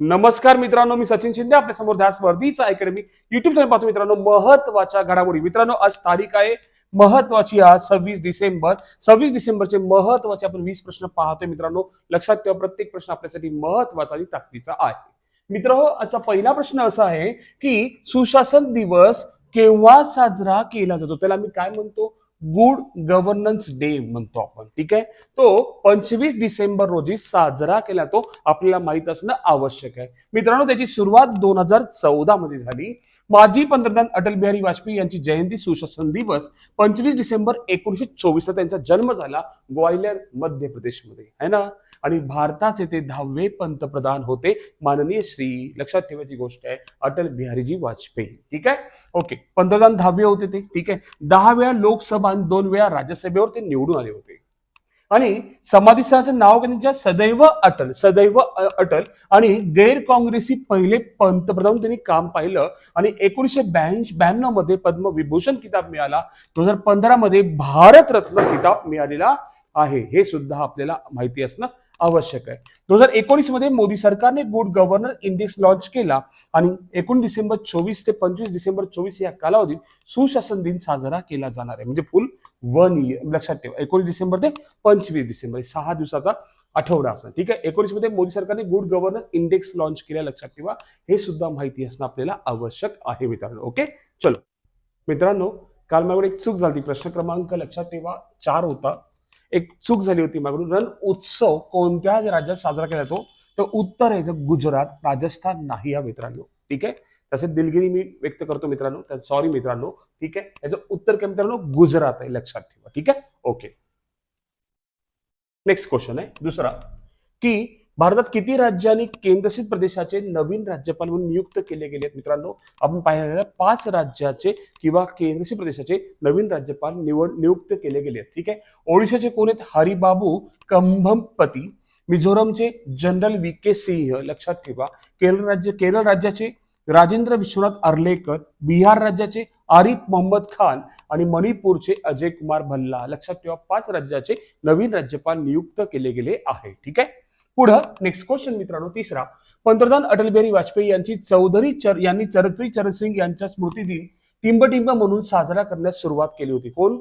नमस्कार मित्रांनो मी सचिन शिंदे आपल्यासमोर ध्यास वर्धीचा अकॅडमी युट्यूब चॅनल पाहतो मित्रांनो महत्त्वाच्या घडामोडी. मित्रांनो आज तारीख आहे महत्वाची आज सव्वीस डिसेंबर. सव्वीस डिसेंबरचे महत्त्वाचे आपण वीस प्रश्न पाहतोय मित्रांनो. लक्षात ठेवा प्रत्येक प्रश्न आपल्यासाठी महत्त्वाचा आणि ताकदीचा आहे. मित्र आजचा पहिला प्रश्न असा आहे की सुशासन दिवस केव्हा साजरा केला जातो? त्याला मी काय म्हणतो? गुड गव्हर्नन्स डे म्हणतो आपण ठीक आहे? तो पंचवीस डिसेंबर रोजी साजरा केला तो आपल्याला माहीत असणं आवश्यक आहे. मित्रांनो त्याची सुरुवात दोन हजार चौदा मध्ये झाली. माजी पंतप्रधान अटल बिहारी वाजपेयी यांची जयंती सुशासन दिवस पंचवीस डिसेंबर एकोणीशे चोवीस ला त्यांचा जन्म झाला ग्वालियर मध्य प्रदेशमध्ये. है ना? आणि भारताचे ते दहावे पंतप्रधान होते. माननीय श्री लक्षात ठेवायची गोष्ट आहे अटल बिहारीजी वाजपेयी. ठीक आहे? ओके पंतप्रधान दहावे होते ते. ठीक आहे? दहा वेळा लोकसभा आणि दोन वेळा राज्यसभेवर ते निवडून आले होते. आणि समाधी नाव त्यांच्या? सदैव अटल सदैव अटल आणि गैर काँग्रेसी पहिले पंतप्रधान त्यांनी काम पाहिलं आणि एकोणीसशे ब्याऐंशी ब्याण्णवमध्ये पद्मविभूषण किताब मिळाला. दोन हजार पंधरा मध्ये भारतरत्न किताब मिळालेला आहे. हे सुद्धा आपल्याला माहिती असणं आवश्यक आहे. दोन हजार एकोणीसमध्ये मोदी सरकारने गुड गव्हर्नर इंडेक्स लॉन्च केला आणि एकोण डिसेंबर चोवीस ते पंचवीस डिसेंबर चोवीस या कालावधीत सुशासन दिन साजरा केला जाणार आहे. म्हणजे फुल वन इयर लक्षात ठेवा. एकोणीस डिसेंबर ते पंचवीस डिसेंबर सहा दिवसाचा आठवडा असणार. ठीक आहे? एकोणीसमध्ये मोदी सरकारने गुड गव्हर्नर इंडेक्स लॉन्च केल्या लक्षात ठेवा. हे सुद्धा माहिती असणं आपल्याला आवश्यक आहे मित्रांनो. ओके? चलो. मित्रांनो काल माझ्याकडे एक चूक झाली प्रश्न क्रमांक लक्षात ठेवा. चार होता. एक चूक झाली होती माझ्याकडून रण उत्सव कोणत्या राज्यात साजरा केला जातो तर उत्तर आहे जर गुजरात राजस्थान नाही या मित्रांनो. ठीक आहे? तसे दिलगिरी मी व्यक्त करतो मित्रांनो. सॉरी मित्रांनो. ठीक आहे? याचं उत्तर काय मित्रांनो? गुजरात आहे लक्षात ठेवा. ठीक आहे? ओके नेक्स्ट क्वेश्चन आहे. दुसरा. की भारतात किती राज्य आणि केंद्रशासित प्रदेशाचे नवीन राज्यपाल म्हणून नियुक्त केले गेले आहेत मित्रांनो? आपण पाहिलं पाच राज्याचे किंवा केंद्रशासित प्रदेशाचे नवीन राज्यपाल निवड नियुक्त केले गेले आहेत. ठीक आहे? ओडिशाचे कोण आहेत? हरिबाबू कंभमपती मिझोरमचे जनरल व्ही के सिंह लक्षात ठेवा. केरळ राज्य केरळ राज्याचे राजेंद्र विश्वनाथ अर्लेकर बिहार राज्याचे आरिफ मोहम्मद खान आणि मणिपूरचे अजय कुमार भल्ला. लक्षात ठेवा पाच राज्याचे नवीन राज्यपाल नियुक्त केले गेले आहे. ठीक आहे? पुढं नेक्स्ट क्वेश्चन मित्रांनो तिसरा. पंतप्रधान अटल बिहारी वाजपेयी यांची चौधरी चर यांनी चरत्री चरण सिंग यांच्या स्मृती दिन टिंबटिंब म्हणून साजरा करण्यास सुरुवात केली होती. कोण?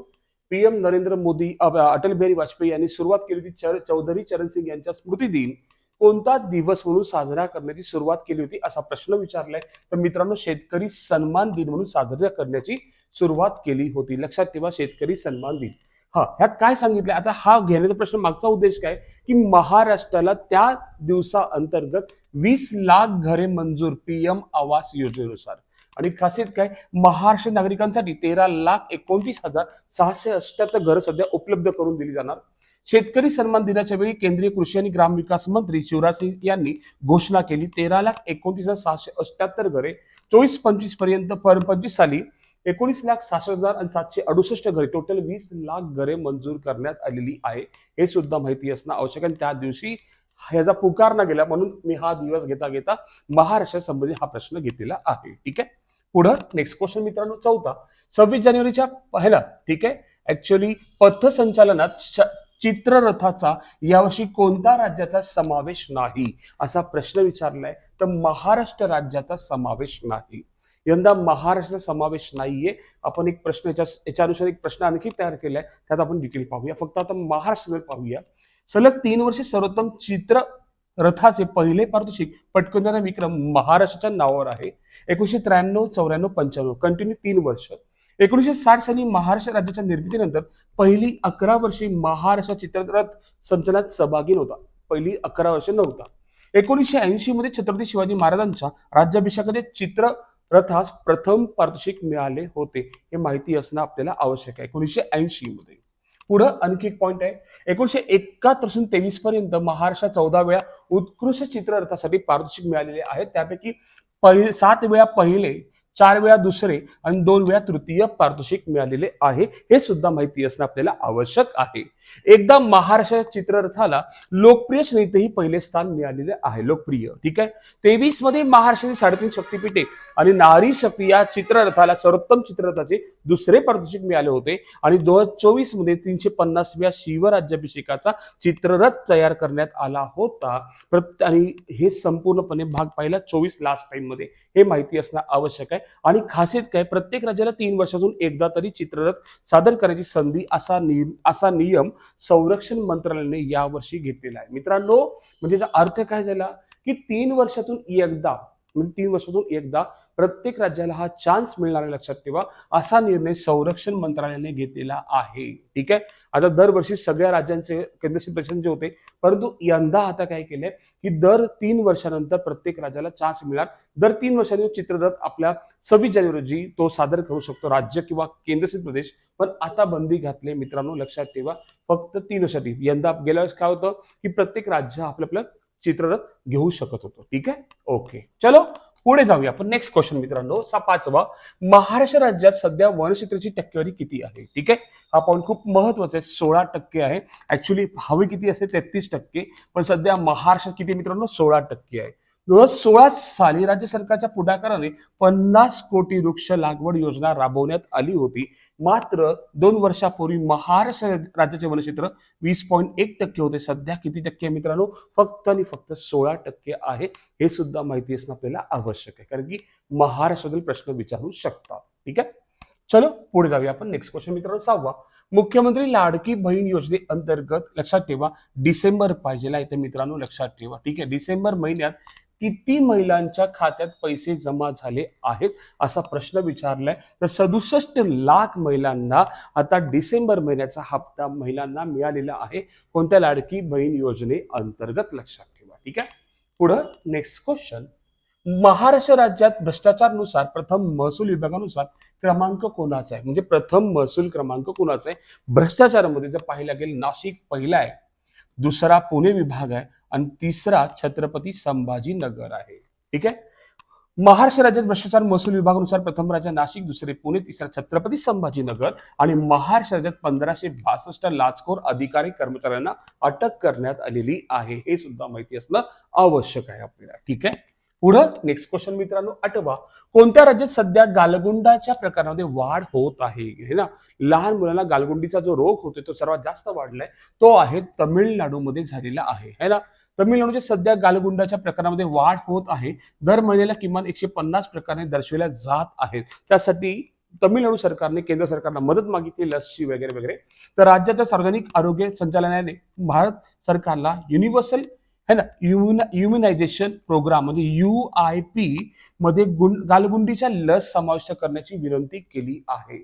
पीएम नरेंद्र मोदी अटल बिहारी वाजपेयी यांनी सुरुवात केली होती चर चौधरी चरण सिंग यांच्या स्मृती दिन कोणता दिवस म्हणून साजरा करण्याची सुरुवात केली होती असा प्रश्न विचारलाय. तर मित्रांनो शेतकरी सन्मान दिन म्हणून साजरा करण्याची सुरुवात केली होती. लक्षात ठेवा शेतकरी सन्मान दिन. हा ह्यात काय सांगितलं आता हा घेण्याचा प्रश्न मागचा उद्देश काय? की महाराष्ट्राला त्या दिवसा अंतर्गत वीस लाख घरे मंजूर पीएम आवास योजनेनुसार. आणि खासियत काय? महाराष्ट्र नागरिकांसाठी तेरा लाख एकोणतीस हजार सहाशे अठ्याहत्तर घरं सध्या उपलब्ध करून दिली जाणार. शेतकरी सन्मान दिनाच्या वेळी केंद्रीय कृषी आणि ग्रामविकास मंत्री शिवराज सिंग यांनी घोषणा केली तेरा लाख एकोणतीस हजार सहाशे अठ्याहत्तर घरे चोवीस पंचवीसपर्यंत पर- पंचवीस साली एकोणीस लाख सहासष्ट हजार आणि सातशे अडुसष्ट घरे. टोटल वीस लाख घरे मंजूर करण्यात आलेली आहे. हे सुद्धा माहिती असणं आवश्यक आहे. आणि त्या दिवशी ह्याचा पुकारला गेला म्हणून मी हा दिवस घेता घेता महाराष्ट्र संबंधी हा प्रश्न घेतलेला आहे. ठीक आहे? पुढं नेक्स्ट क्वेश्चन मित्रांनो चौथा. सव्वीस जानेवारीच्या पहिला ठीक आहे? ऍक्च्युअली पथसंचालनात चित्ररथाचा यावर्षी कोणत्या राज्याचा समावेश नाही? असा प्रश्न विचारलाय. तर महाराष्ट्र राज्याचा समावेश नाही. यंदा महाराष्ट्राचा समावेश नाहीये. आपण एक प्रश्न याच्या याच्यानुसार एक प्रश्न आणखी तयार केला आहे त्यात आपण डिटेल पाहूया. फक्त आता महाराष्ट्र पाहूया. सलग तीन वर्षे सर्वोत्तम चित्र रथाचे पहिले पारितोषिक पटकवणारा विक्रम महाराष्ट्राच्या नावावर आहे. एकोणीशे त्र्याण्णव चौऱ्याण्णव पंच्याण्णव. कंटिन्यू तीन वर्ष. एकोणीशे साठ साली महाराष्ट्र राज्याच्या निर्मितीनंतर पहिली अकरा वर्षे महाराष्ट्र चित्ररथ संचलनात सहभागी नव्हता. पहिली अकरा वर्ष नव्हता. एकोणीसशे ऐंशी मध्ये छत्रपती शिवाजी महाराजांच्या राज्याभिषेकाचे चित्र रथास प्रथम पारितोषिक मिळाले होते. हे माहिती असणं आपल्याला आवश्यक आहे. एकोणीसशे ऐंशी मध्ये. पुढं आणखी एक पॉईंट आहे. एकोणीसशे एकाहत्तर तेवीस पर्यंत महाराष्ट्रात चौदा वेळा उत्कृष्ट चित्ररथासाठी पारितोषिक मिळालेले आहेत त्यापैकी पहिले सात वेळा पहिले चार वेळा दुसरे आणि दोन वेळा तृतीय पारितोषिक मिळालेले आहे. हे सुद्धा माहिती असणं आपल्याला आवश्यक आहे. एकदा महाराष्ट्र चित्ररथाला लोकप्रिय श्रेणीतही पहिले स्थान मिळालेले आहे. लोकप्रिय. ठीक आहे? तेवीसमध्ये महाराष्ट्राची साडेतीन शक्तीपीठे आणि नारी शक्ती या चित्ररथाला सर्वोत्तम चित्ररथाचे दुसरे पारितोषिक मिळाले होते आणि दोन हजार चोवीसमध्ये तीनशे पन्नासव्या शिवराज्याभिषेकाचा चित्ररथ तयार करण्यात आला होता. आणि हे संपूर्णपणे भाग पाहिला चोवीस लास्ट टाइममध्ये. हे माहिती असणं आवश्यक आहे. आणि खासियत काय? प्रत्येक राज्याला तीन वर्षातून एकदा तरी चित्ररथ सादर करायची संधी असा नियम असा नियम संरक्षण मंत्रालयाने यावर्षी घेतलेला आहे. मित्रांनो म्हणजे याचा अर्थ काय झाला? की तीन वर्षातून एकदा म्हणजे तीन वर्षातून एकदा प्रत्येक राज्याला हा चान्स मिळणार आहे लक्षात ठेवा. असा निर्णय संरक्षण मंत्रालयाने घेतलेला आहे. ठीक आहे? आता दरवर्षी सगळ्या राज्यांचे केंद्रशासित प्रशासन जे होते परंतु यंदा आता काय केलंय की दर तीन वर्षानंतर प्रत्येक राज्याला चान्स मिळणार. दर तीन वर्षांनी चित्ररथ आपल्या सव्वीस जानेवारी रोजी तो सादर करू शकतो राज्य किंवा केंद्रशासित प्रदेश. पण आता बंदी घातली मित्रांनो लक्षात ठेवा. फक्त तीन वर्षासाठी यंदा गेल्या वेळेस काय होतं की प्रत्येक राज्य आपलं आपलं चित्ररथ घेऊ शकत होतो. ठीक आहे? ओके चलो पुढे जाऊया. आपण नेक्स्ट क्वेश्चन मित्रांनो पाचवा महाराष्ट्र राज्यात सध्या वनक्षेत्राची टक्केवारी किती आहे? ठीक आहे? हा पॉईंट खूप महत्त्वाचा आहे. सोळा टक्के आहे. ऍक्च्युली हवी किती असते तेहतीस टक्के. पण सध्या महाराष्ट्रात किती मित्रांनो? सोळा टक्के आहे. दोन हजार सोळा साली राज्य सरकारच्या पुढाकाराने पन्नास कोटी वृक्ष लागवड योजना राबवण्यात आली होती. मात्र दोन वर्षापूर्वी महाराष्ट्र राज्याचे वनक्षेत्र वीस पॉईंट एक टक्के होते. सध्या किती टक्के आहे मित्रांनो? फक्त आणि फक्त सोळा टक्के आहे. हे सुद्धा माहिती असणं आपल्याला आवश्यक आहे. कारण की महाराष्ट्रातील प्रश्न विचारू शकतात. ठीक आहे? चलो पुढे जाऊया आपण. नेक्स्ट क्वेश्चन मित्रांनो सहावा. मुख्यमंत्री लाडकी बहीण योजने अंतर्गत लक्षात ठेवा डिसेंबर पाहिजेला इथे मित्रांनो लक्षात ठेवा. ठीक आहे? डिसेंबर महिन्यात किती महिलांच्या खात्यात पैसे जमा झाले आहेत असा प्रश्न विचारलाय. तर सदुसष्ट लाख महिलांना आता डिसेंबर महिन्याचा हप्ता महिलांना मिळालेला आहे. कोणत्या लाडकी बहीण योजने अंतर्गत लक्षात ठेवा. ठीक आहे? पुढं नेक्स्ट क्वेश्चन महाराष्ट्र राज्यात भ्रष्टाचारनुसार प्रथम महसूल विभागानुसार क्रमांक कोणाचा आहे? म्हणजे प्रथम महसूल क्रमांक कोणाचा आहे? भ्रष्टाचारामध्ये जर पाहिला गेलं नाशिक पहिला आहे. दुसरा पुणे विभाग आहे. आणि तिसरा छत्रपती संभाजीनगर आहे. ठीक आहे? महाराष्ट्र राज्यात भ्रष्टाचार महसूल विभागानुसार प्रथम राज्य नाशिक दुसरे पुणे तिसरा छत्रपती संभाजीनगर आणि महाराष्ट्र राज्यात पंधराशे बासष्ट लाचखोर अधिकारी कर्मचाऱ्यांना अटक करण्यात आलेली आहे. हे सुद्धा माहिती असणं आवश्यक आहे आपल्याला. ठीक आहे? पुढं नेक्स्ट क्वेश्चन मित्रांनो आठवा. कोणत्या राज्यात सध्या गालगुंडाच्या प्रकारामध्ये वाढ होत आहे? हे ना लहान मुलांना गालगुंडीचा जो रोग होतो तो सर्वात जास्त वाढलाय. तो आहे तमिळनाडूमध्ये झालेला आहे. है ना? तमिळनाडूच्या सध्या गालगुंडाच्या प्रकारामध्ये वाढ होत आहे. दर महिन्याला किमान एकशे पन्नास प्रकारे दर्शवल्या जात आहेत. त्यासाठी तमिळनाडू सरकारने केंद्र सरकारला मदत मागितली लसची वगैरे वगैरे. तर राज्याच्या सार्वजनिक आरोग्य संचालनालयाने भारत सरकारला युनिव्हर्सल है ना युमिनायझेशन प्रोग्राम म्हणजे यू आय पी मध्ये गुण गालगुंडीच्या लस समाविष्ट करण्याची विनंती केली आहे.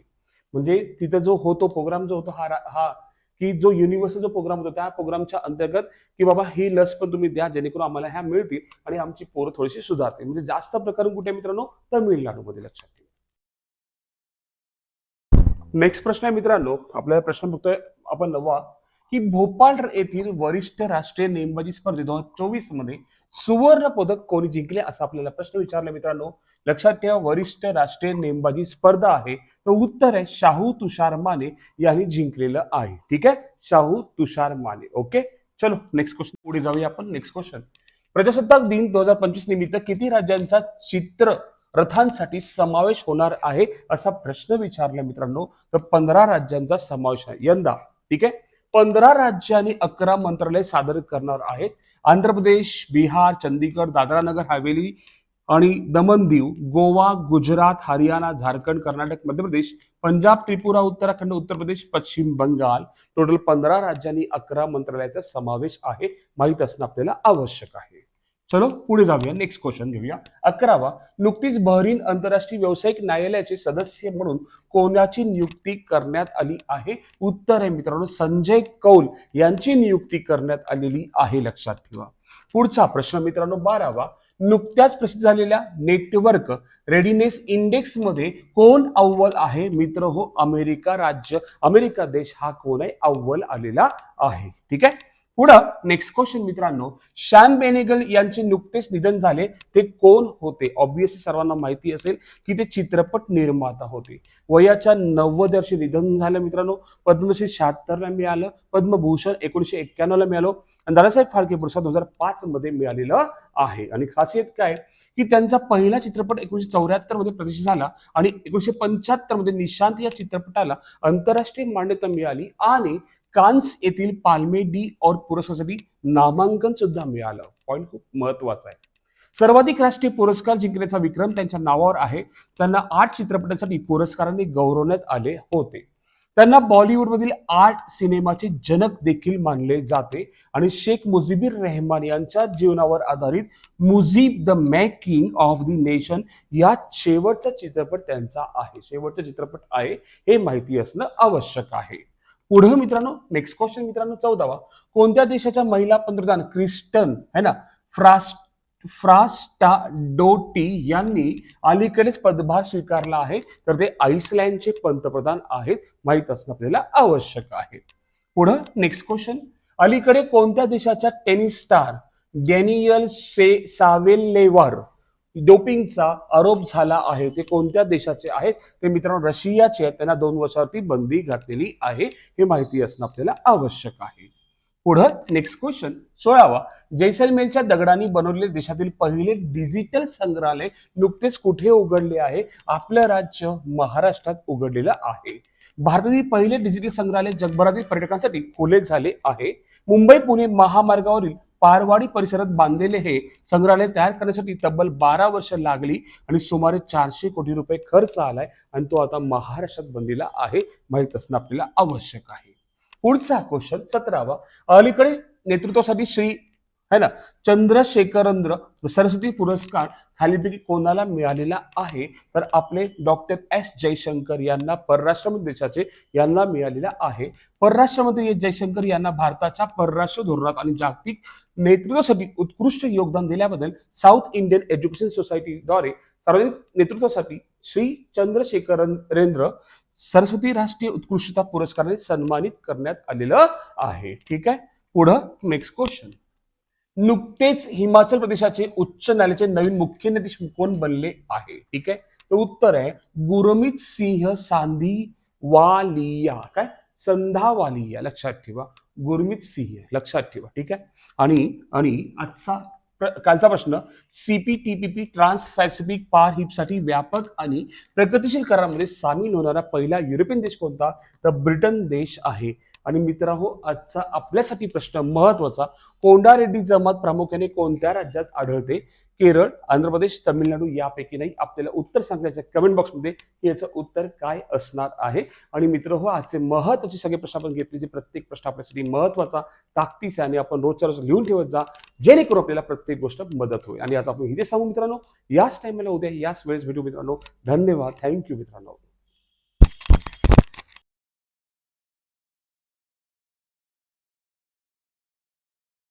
म्हणजे तिथं जो होतो प्रोग्राम जो होतो हा रा- हा की जो युनिव्हर्सल जो प्रोग्राम होतो त्या प्रोग्रामच्या अंतर्गत की बाबा ही लस पण तुम्ही द्या जेणेकरून आम्हाला ह्या मिळतील आणि आमची पोरं थोडीशी सुधारते म्हणजे जास्त प्रकरण कुठे मित्रांनो? तमिळनाडूमध्ये लक्षात ठेवा. नेक्स्ट प्रश्न आहे मित्रांनो आपल्याला प्रश्न बघतोय आपण नवा की भोपाळ येथील वरिष्ठ राष्ट्रीय नेमबाजी स्पर्धे दोन हजार चोवीसमध्ये सुवर्ण पदक कोणी जिंकले असा आपल्याला प्रश्न विचारला मित्रांनो. लक्षात ठेवा वरिष्ठ राष्ट्रीय नेमबाजी स्पर्धा आहे. तर उत्तर आहे शाहू तुषार माने यांनी जिंकलेलं आहे. ठीक आहे? शाहू तुषार माने. ओके चलो नेक्स्ट क्वेश्चन पुढे जाऊया आपण. नेक्स्ट क्वेश्चन प्रजासत्ताक दिन दोन हजार पंचवीस निमित्त किती राज्यांचा चित्र रथांसाठी समावेश होणार आहे असा प्रश्न विचारला मित्रांनो. तर पंधरा राज्यांचा समावेश आहे. यंदा. ठीक आहे? पंधरा आणि अकरा मंत्रालय सादर करणार आहेत. आंध्र प्रदेश बिहार चंदीगड दादरा नगर हवेली आणि दमन दीव गोवा गुजरात हरियाणा झारखंड कर्नाटक मध्य प्रदेश पंजाब त्रिपुरा उत्तराखंड उत्तर प्रदेश पश्चिम बंगाल. टोटल पंधरा राज्यांनी अकरा मंत्रालयाचा समावेश आहे. माहीत असणं आपल्याला आवश्यक आहे. चलो पुढे जाऊया. नेक्स्ट क्वेश्चन घेऊया. अकरावा नुकतीच बहरीन आंतरराष्ट्रीय व्यावसायिक न्यायालयाचे सदस्य म्हणून कोणाची नियुक्ती करण्यात आली आहे? उत्तर आहे मित्रांनो संजय कौल यांची नियुक्ती करण्यात आलेली आहे. लक्षात ठेवा. पुढचा प्रश्न मित्रांनो बारावा नुकत्याच प्रसिद्ध झालेल्या नेटवर्क रेडिनेस इंडेक्समध्ये कोण अव्वल आहे? मित्र हो अमेरिका राज्य अमेरिका देश हा कोण आहे? अव्वल आलेला आहे. ठीक आहे? पुढं नेक्स्ट क्वेश्चन मित्रांनो श्याम बेनेगल यांचे नुकतेच निधन झाले. ते कोण होते? ऑब्विसली सर्वांना माहिती असेल की ते चित्रपट निर्माता होते. वयाच्या नव्वद वर्षी निधन झालं मित्रांनो. पद्मश्री शहात्तरला मिळालं. पद्मभूषण एकोणीशे एक्क्याण्णवला मिळालं. आणि दादासाहेब फाळके पुरस्कार दोन हजार पाच मध्ये मिळालेलं आहे. आणि खासियत काय? की त्यांचा पहिला चित्रपट एकोणीशे चौऱ्याहत्तरमध्ये प्रदर्शित झाला आणि एकोणीशे पंच्याहत्तरमध्ये निशांत या चित्रपटाला आंतरराष्ट्रीय मान्यता मिळाली आणि कान्स येथील पाल्मे डी और पुरस्कारासाठी नामांकन सुद्धा मिळालं. पॉईंट खूप महत्त्वाचा आहे. सर्वाधिक राष्ट्रीय पुरस्कार जिंकण्याचा विक्रम त्यांच्या नावावर आहे. त्यांना आठ चित्रपटांसाठी पुरस्कारांनी गौरवण्यात आले होते. त्यांना बॉलिवूडमधील आर्ट सिनेमाचे जनक देखील मानले जाते आणि शेख मुजिबुर रेहमान यांच्या जीवनावर आधारित Mujib the making of the nation या शेवटचा चित्रपट त्यांचा आहे. शेवटचा चित्रपट आहे. हे माहिती असणं आवश्यक आहे. पुढे मित्रांनो नेक्स्ट क्वेश्चन मित्रांनो चौदावा. कोणत्या देशाच्या महिला पंतप्रधान क्रिस्टन है ना? फ्रास्टा डोटी यांनी अलीकडेच पदभार स्वीकारला आहे. तर ते आईसलँडचे पंतप्रधान आहेत माहीत असणं आपल्याला आवश्यक आहे. पुढं नेक्स्ट क्वेश्चन अलीकडे कोणत्या देशाच्या टेनिस स्टार डॅनियल से सावेलेवर डोपिंगचा आरोप झाला आहे. ते कोणत्या देशाचे आहेत? ते मित्रांनो रशियाचे आहेत. त्यांना दोन वर्षावरती बंदी घातलेली आहे. हे माहिती असणं आपल्याला आवश्यक आहे. पुढं नेक्स्ट क्वेश्चन सोळावा. जैसलमेरच्या दगडांनी बनवलेले देशातील पहिले डिजिटल संग्रहालय नुकतेच कुठे उघडले आहे? आपलं राज्य महाराष्ट्रात उघडलेलं आहे. भारतातील पहिले डिजिटल संग्रहालय जगभरातील पर्यटकांसाठी खुले झाले आहे. मुंबई पुणे महामार्गावरील पारवाडी परिसरात बांधलेले हे संग्रहालय तयार करण्यासाठी तब्बल बारा वर्ष लागली आणि सुमारे चारशे कोटी रुपये खर्च आलाय आणि तो आता महाराष्ट्रात बनलेला आहे. माहीत असणं आपल्याला आवश्यक आहे. पुढचा क्वेश्चन सतरावा. अलीकडे नेतृत्वासाठी श्री है ना? चंद्रशेखरेंद्र सरस्वती पुरस्कार खालीपैकी कोणाला मिळालेला आहे? तर आपले डॉक्टर एस जयशंकर यांना परराष्ट्र मंत्री देशाचे यांना मिळालेला आहे. परराष्ट्र मंत्री एस जयशंकर यांना भारताच्या परराष्ट्र धोरणात आणि जागतिक नेतृत्वासाठी उत्कृष्ट योगदान दिल्याबद्दल साऊथ इंडियन एज्युकेशन सोसायटीद्वारे सार्वजनिक नेतृत्वासाठी श्री चंद्रशेखरेंद्र सरस्वती राष्ट्रीय उत्कृष्टता पुरस्काराने सन्मानित करण्यात आलेलं आहे. ठीक आहे? पुढं नेक्स्ट क्वेश्चन नुकतेच हिमाचल प्रदेशाचे उच्च न्यायालयाचे नवीन मुख्य न्यायाधीश कोण बनले आहे? ठीक आहे? तर उत्तर आहे गुरमीत सिंह सांधी वालिया काय? संधावाली या लक्षात ठेवा. गुरमीत सिंह लक्षात ठेवा. ठीक आहे? आणि आणि आजचा कालचा प्रश्न सीपीटीपीपी ट्रान्स पॅसिफिक पार हिपसाठी व्यापक आणि प्रगतिशील करारामध्ये सामील होणारा पहिला युरोपियन देश कोणता? तर ब्रिटन देश आहे. आणि मित्रांनो हो, आजचा आपल्यासाठी प्रश्न महत्त्वाचा कोंडा रेड्डी जमात प्रामुख्याने कोणत्या राज्यात आढळते? केरळ आंध्र प्रदेश तामिळनाडू यापैकी नाही. आपल्याला उत्तर सांगायचं कमेंट बॉक्समध्ये की याचं उत्तर काय असणार आहे. आणि मित्र हो आजचे महत्त्वाचे सगळे प्रश्न आपण घेतले. जे प्रत्येक प्रश्न आपल्यासाठी महत्त्वाचा ताकदीचा आणि आपण रोजच्या रोज लिहून ठेवत जा जेणेकरून आपल्याला प्रत्येक गोष्ट मदत होईल. आणि आज आपण हे सांगू मित्रांनो याच टाइमला उद्या याच वेळेस भेटू मित्रांनो. धन्यवाद. थँक्यू मित्रांनो.